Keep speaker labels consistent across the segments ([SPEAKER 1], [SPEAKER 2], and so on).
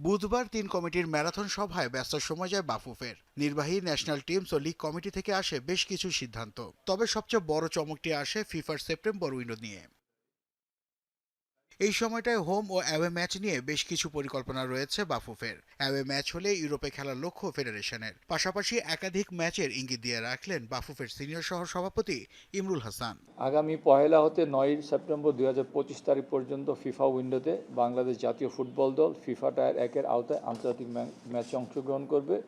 [SPEAKER 1] বুধবার তিন কমিটির ম্যারাথন সভায় ব্যস্ত সময় যায় বাফুফের। নির্বাহী ন্যাশনাল টিমস ও লিগ কমিটি থেকে আসে বেশ কিছু সিদ্ধান্ত। তবে সবচেয়ে বড় চমকটি আসে ফিফার সেপ্টেম্বর উইন্ডো নিয়ে। এই সময়টায় হোম ও অ্যাওয়ে ম্যাচ নিয়ে বেশ কিছু পরিকল্পনা রয়েছে বাফুফের। অ্যাওয়ে ম্যাচ হলে ইউরোপে খেলার লক্ষ্য ফেডারেশনের। পাশাপাশি একাধিক ম্যাচের ইঙ্গিত দিয়ে রাখলেন বাফুফের সিনিয়র সহ সভাপতি ইমরুল হাসান।
[SPEAKER 2] আগামী পহেলা হতে নয় সেপ্টেম্বর দুই হাজার পঁচিশ তারিখ পর্যন্ত ফিফা উইন্ডোতে বাংলাদেশ জাতীয় ফুটবল দল ফিফা টায়ার একের আওতায় আন্তর্জাতিক ম্যা- ম্যাচে অংশগ্রহণ করবে।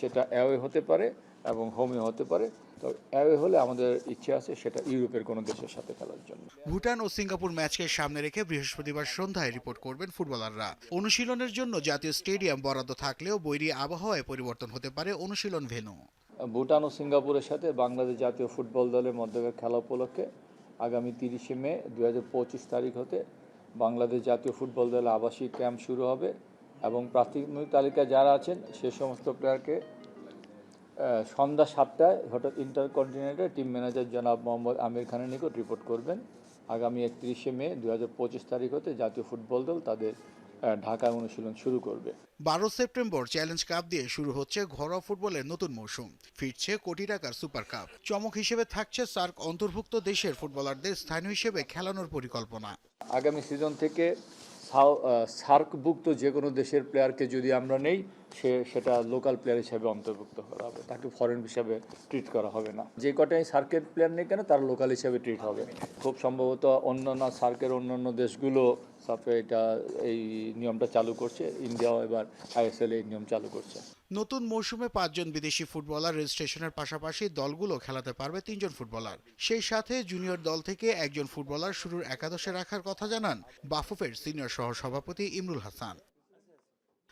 [SPEAKER 2] সেটা অ্যাওয়ে হতে পারে। এবং হোমিও হতে পারে। তো অ্যাওয়ে হলে আমাদের ইচ্ছে আছে সেটা ইউরোপের কোনো দেশের সাথে খেলার জন্য।
[SPEAKER 1] ভুটান ও সিঙ্গাপুর ম্যাচকে সামনে রেখে বৃহস্পতিবার সন্ধ্যায় রিপোর্ট করবেন ফুটবলাররা। অনুশীলনের জন্য জাতীয় স্টেডিয়াম বরাদ্দ থাকলেও বৈরী আবহাওয়ায় পরিবর্তন হতে পারে অনুশীলন ভেন্যু
[SPEAKER 2] ভুটান ও সিঙ্গাপুরের সাথে বাংলাদেশ জাতীয় ফুটবল দলের মধ্যকার খেলা উপলক্ষে আগামী তিরিশে মে দু হাজার পঁচিশ তারিখ হতে বাংলাদেশ জাতীয় ফুটবল দলের আবাসিক ক্যাম্প শুরু হবে এবং প্রাথমিক তালিকায় যারা আছেন সে সমস্ত প্লেয়ারকে সন্ধ্যা সাতটায় হঠাৎ ইন্টারকন্টিনেন্টে টিম ম্যানেজার জনাব মোহাম্মদ আমির খানের নিকট রিপোর্ট করবেন। আগামী একত্রিশে মে দু পঁচিশ তারিখ হতে জাতীয় ফুটবল দল তাদের ঢাকায় অনুশীলন শুরু করবে।
[SPEAKER 1] বারো সেপ্টেম্বর চ্যালেঞ্জ কাপ দিয়ে শুরু হচ্ছে ঘরোয়া ফুটবলের নতুন মৌসুম। ফিরছে কোটি টাকার সুপার কাপ। চমক হিসেবে থাকছে সার্ক অন্তর্ভুক্ত দেশের ফুটবলারদের স্থানীয় হিসেবে খেলানোর পরিকল্পনা।
[SPEAKER 2] আগামী সিজন থেকে সার্কভুক্ত যে কোনো দেশের প্লেয়ারকে যদি আমরা নেই সে সেটা লোকাল প্লেয়ার হিসেবে অন্তর্ভুক্ত করা হবে। তাকে ফরেন হিসাবে ট্রিট করা হবে না। যে কটাই সার্কের প্লেয়ার নেই কেন, তার লোকাল হিসাবে ট্রিট হবে। খুব সম্ভবত অন্যান্য সার্কের অন্যান্য দেশগুলো সাফে এটা এই নিয়মটা চালু করছে। ইন্ডিয়াও এবার আইএসএল এই নিয়ম চালু করছে।
[SPEAKER 1] নতুন মৌসুমে পাঁচজন বিদেশি ফুটবলার রেজিস্ট্রেশনের পাশাপাশি দলগুলো খেলাতে পারবে তিনজন ফুটবলার। সেই সাথে জুনিয়র দল থেকে একজন ফুটবলার শুরুর একাদশে রাখার কথা জানান বাফুফের সিনিয়র সহ সভাপতি ইমরুল হাসান।